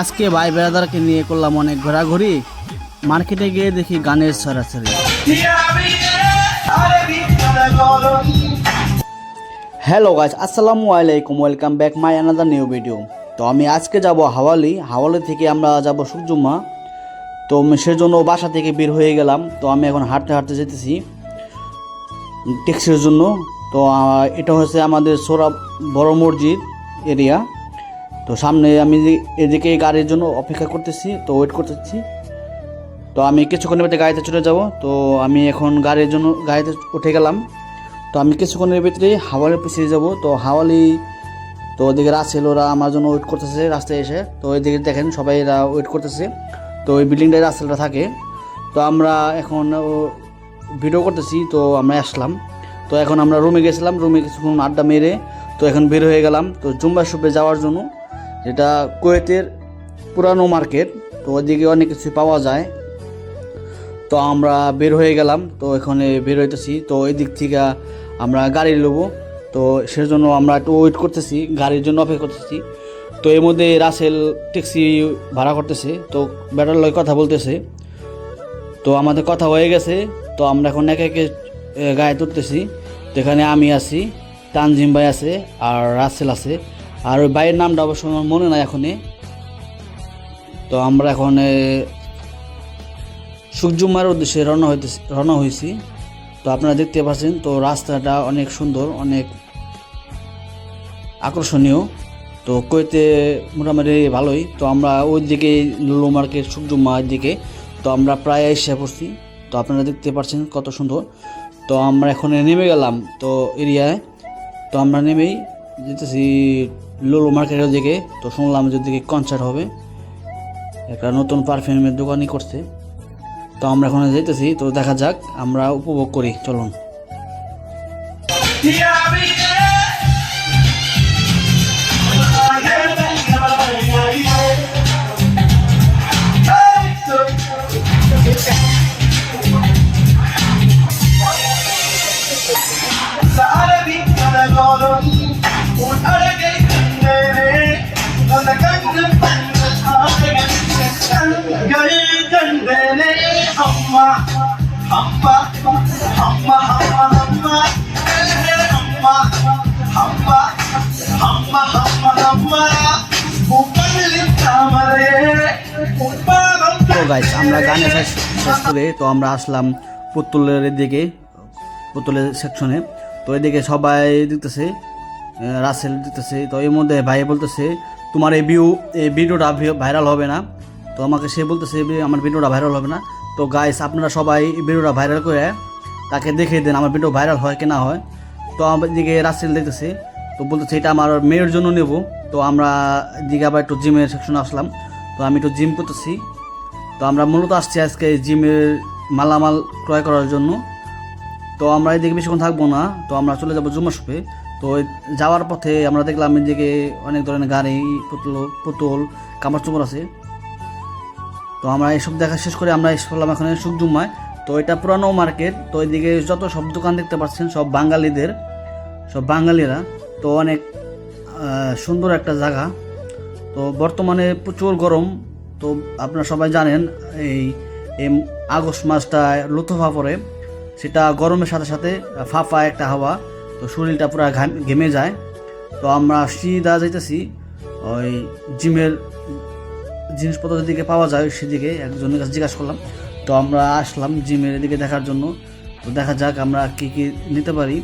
আজকে ভাই বেড়াদারকে নিয়ে করলাম অনেক ঘোরাঘুরি। মার্কেটে গিয়ে দেখি গানের সরাসরি। হ্যালো গাইস আসসালামু আলাইকুম welcome back my another new video তো আমি আজকে যাব হাওয়ালি। হাওয়ালি থেকে আমরা যাব সুকজুম্মা তো সেজন্য বাসা থেকে বের হয়ে গেলাম। তো আমি এখন হাঁটতে হাঁটতে যেতেছি ট্যাক্সির জন্য। তো এটা হচ্ছে আমাদের সোরা বড় মসজিদ এরিয়া তো সামনে আমি এদিকে গাড়ির জন্য অপেক্ষা করতেছি, তো ওয়েট করতেছি। তো আমি কিছুক্ষণের ভিতরে গাড়িতে চলে যাব। তো আমি এখন গাড়ির জন্য গাড়িতে উঠে গেলাম। তো আমি কিছুক্ষণের ভিতরে হাওয়ালি পিছিয়ে যাব। তো হাওয়ালি তো ওদিকে রাসেল ওরা আমার জন্য ওয়েট করতেছে রাস্তায় এসে। তো ওইদিকে দেখেন সবাই এরা ওয়েট করতেছে। তো ওই বিল্ডিংটায় রাসেলটা থাকে। তো আমরা এখন ভিডিও করতেছি। তো আমরা আসলাম। তো এখন আমরা রুমে গেছিলাম। রুমে কিছুক্ষণ আড্ডা মেরে তো এখন বের হয়ে গেলাম। তো জুম্বা শুপে যাওয়ার জন্য যেটা কুয়েতের পুরানো মার্কেট, তো ওইদিকে অনেক কিছু পাওয়া যায়। তো আমরা বের হয়ে গেলাম, তো এখানে বের হইতেছি। তো এই দিক থেকে আমরা গাড়ি নেব তো সেজন্য আমরা একটু ওয়েট করতেছি, গাড়ির জন্য অপেক্ষা করতেছি। তো এর মধ্যে রাসেল ট্যাক্সি ভাড়া করতেছে, তো ব্যাটার লয় কথা বলতেছে। তো আমাদের কথা হয়ে গেছে, তো আমরা এখন একে একে গায়ে তুলতেছি। তো এখানে আমি আছি, তানজিম ভাই আছে আর রাসেল আছে। আর ওই ভাইয়ের নামটা অবশ্য আমার মনে নাই এখনই। তো আমরা এখন এ, সুকজুমার উদ্দেশ্যে রওনা হইতেছি রওনা হয়েছি তো আপনারা দেখতে পাচ্ছেন তো রাস্তাটা অনেক সুন্দর অনেক আকর্ষণীয়। তো কইতে মোটামুটি ভালোই। তো আমরা ওই দিকে লুলু মার্কেট সুকজুমার দিকে তো আমরা প্রায় এসে পড়ছি। তো আপনারা দেখতে পাচ্ছেন কত সুন্দর। তো আমরা এখন নেমে গেলাম তো এরিয়ায়। তো আমরা নেমেই যেতেছি লোলো মার্কেটের দিকে, তো শুনলাম যে দিকে কনসার্ট হবে। একটা নতুন পারফিউমের দোকানই করছে। তো আমরা এখন যেতেছি তো দেখা যাক, আমরা উপভোগ করি, চলুন। আমরা গানে শেষ করে তো আমরা আসলাম পুতুলের দিকে পুতুলের সেকশনে তো এদিকে সবাই আহ, রাসেল দিতেছে তো এর মধ্যে ভাই বলতেছে তোমার এই ভিউ এই ভিডিওটা ভাইরাল হবে না। তো আমাকে সে বলতেছে, "এই আমার ভিডিওটা ভাইরাল হবে না। তো গাইস আপনারা সবাই ভিডিওটা ভাইরাল করে তাকে দেখে দেন, আমার ভিডিও ভাইরাল হয় কি না হয়। তো আমার দিকে রাসেল দেখতেছে, তো বলতেছে, এটা আমার মেয়ের জন্য নেব। তো আমরা দিকে আবার একটু জিমের সেকশনে আসলাম। তো আমি একটু জিম করতেছি। তো আমরা মূলত আসছি আজকে জিমের মালামাল ক্রয় করার জন্য। তো আমরা এদিকে বেশিক্ষণ থাকব না। তো আমরা চলে যাব জুমা শপে তো যাওয়ার পথে আমরা দেখলাম এদিকে অনেক ধরনের গাড়ি, পুতুল পুতুল, কামড় চুমড় আছে। তো আমরা এইসব দেখা শেষ করে আমরা এসে পড়লাম এখানে সুকজুম্মায়। তো এটা পুরানো মার্কেট, তো এদিকে যত সব দোকান দেখতে পাচ্ছেন, সব বাঙালিদের, সব বাঙালিরা। তো অনেক সুন্দর একটা জায়গা। তো বর্তমানে প্রচুর গরম, তো আপনারা সবাই জানেন এই আগস্ট মাসটায় লুথফা পরে সেটা গরমের সাথে সাথে ফাফা একটা হাওয়া। তো শরীরটা পুরো ঘাম- যায়। তো আমরা সিধা যাইতেছি, ওই জিমের জিনিসপত্র যেদিকে পাওয়া যায় সেদিকে একজনের কাছে জিজ্ঞাসা করলাম। তো আমরা আসলাম জিমের দিকে দেখার জন্য। তো দেখা যাক আমরা কী কী নিতে পারি।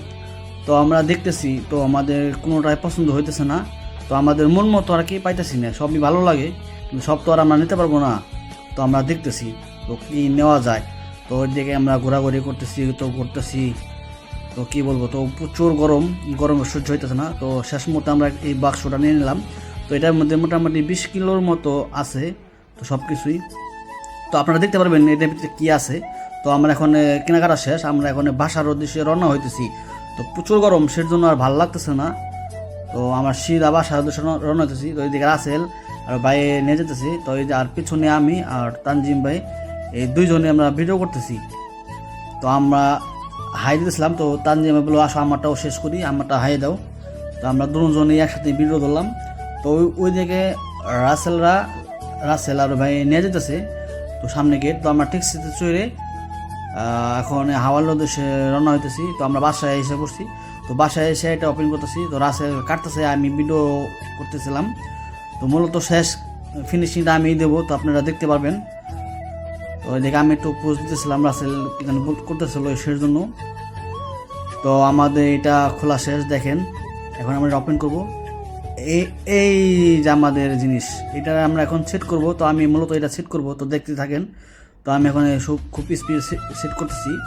তো আমরা দেখতেছি, তো আমাদের কোনোটাই পছন্দ হইতেছে না। তো আমাদের মন মতো আর কি পাইতেছি না, সবই ভালো লাগে, কিন্তু সব তো আর আমরা নিতে পারব না। তো আমরা দেখতেছি, তো কী নেওয়া যায়। তো ওই দিকে আমরা ঘোরাঘুরি করতেছি, তো করতেছি। তো কি বলব, তো প্রচুর গরম গরম সহ্য হইতেছে না। তো শেষ মুহূর্তে আমরা এই বাক্সটা নিয়ে নিলাম। তো এটার মধ্যে মোটামুটি বিশ কিলোর মতো আছে, তো সব কিছুই তো আপনারা দেখতে পারবেন এটার ভিতরে কী আছে। তো আমরা এখন কেনাকাটা শেষ। আমরা এখন বাসার উদ্দেশ্যে রওনা হইতেছি। তো প্রচুর গরম সের জন্য আর ভালো লাগতেছে না। তো আমার সিধা বাসার উদ্দেশ্যে রওনা হইতেছি। তো এইদিকে রাসেল আর বাইরে নিয়ে যেতেছি। তো এই যে আর পিছনে আমি আর তানজিম ভাই, এই দুইজনে আমরা ভিডিও করতেছি। তো আমরা হাই দিতেছিলাম তো তানজিম বলল, আসো আমারটাও শেষ করি, আমারটা হাই দাও। তো আমরা দুজনেই একসাথে ভিডিও ধরলাম। তো ওই ওই দিকে রাসেলরা, রাসেল আর ভাই নিয়ে যেতেছে, তো সামনে গেট, তো আমরা ট্যাক্সিতে চড়ে এখন হাওয়ার উদ্দেশ্যে রওনা হইতেছি। তো আমরা বাসায় এসে পড়ছি। তো বাসায় এসে এটা ওপেন করতেছি। তো রাসেল কাটতেছে, আমি ভিডিও করতেছিলাম। তো মূলত শেষ ফিনিশিংটা আমি দেবো, তো আপনারা দেখতে পারবেন। তো এদিকে আমি একটু পোস্ট দিতেছিলাম, রাসেল এখানে বল- করতেছিল এর জন্য। তো আমাদের এটা খোলা শেষ, দেখেন। এখন আমরা ওপেন করব। এই এই যে আমাদের জিনিস, এটা আমরা এখন সেট করব। তো আমি মূলত এটা সেট করব, তো দেখতে থাকেন। তো আমি এখন খুব স্পিড সেট করতেছি।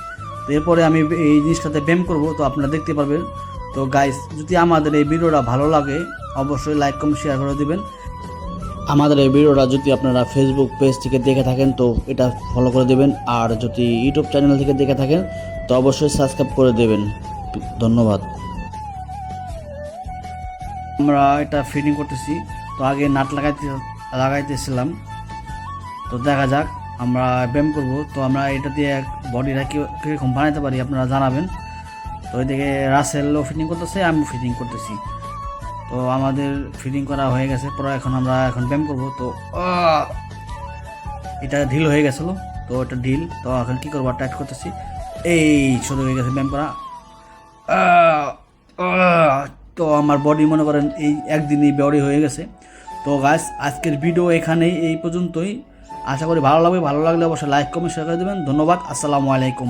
তো এরপরে আমি এই জিনিসটাতে ব্যায়াম করব, তো আপনারা দেখতে পারবেন। তো গাইস যদি আমাদের এই ভিডিওটা ভালো লাগে, অবশ্যই লাইক কমেন্ট শেয়ার করে দিবেন। আমাদের এই ভিডিওটা যদি আপনারা ফেসবুক পেজ থেকে দেখে থাকেন, তো এটা ফলো করে দেবেন। আর যদি ইউটিউব চ্যানেল থেকে দেখে থাকেন, তো অবশ্যই সাবস্ক্রাইব করে দেবেন। ধন্যবাদ। আমরা এটা ফিটিং করতেছি। তো আগে নাট লাগাইতে, লাগাইতেছিলাম। তো দেখা যাক, আমরা ব্যায়াম করব। তো আমরা এটা দিয়ে বডিটা কীরকম বানাতে পারি, আপনারা জানাবেন। তো এদিকে রাসেলও ফিটিং করতেছে আমি ফিটিং করতেছি। তো আমাদের ফিটিং করা হয়ে গেছে। পরে এখন আমরা এখন ব্যায়াম করব। তো এটা ঢিল হয়ে গেছিল। তো এটা ঢিল। তো এখন কী করব? টাইট করতেছি। এই শুরু হয়ে গেছে ব্যায়াম করা! তো আমার বডি মনে করেন এই একদিনই বডি হয়ে গেছে। তো গাছ আজকের ভিডিও এখানেই এই পর্যন্তই। আশা করি ভালো লাগবে। ভালো লাগলে অবশ্যই লাইক কমেন্ট শেয়ার করে দেবেন। ধন্যবাদ। আসসালামু আলাইকুম।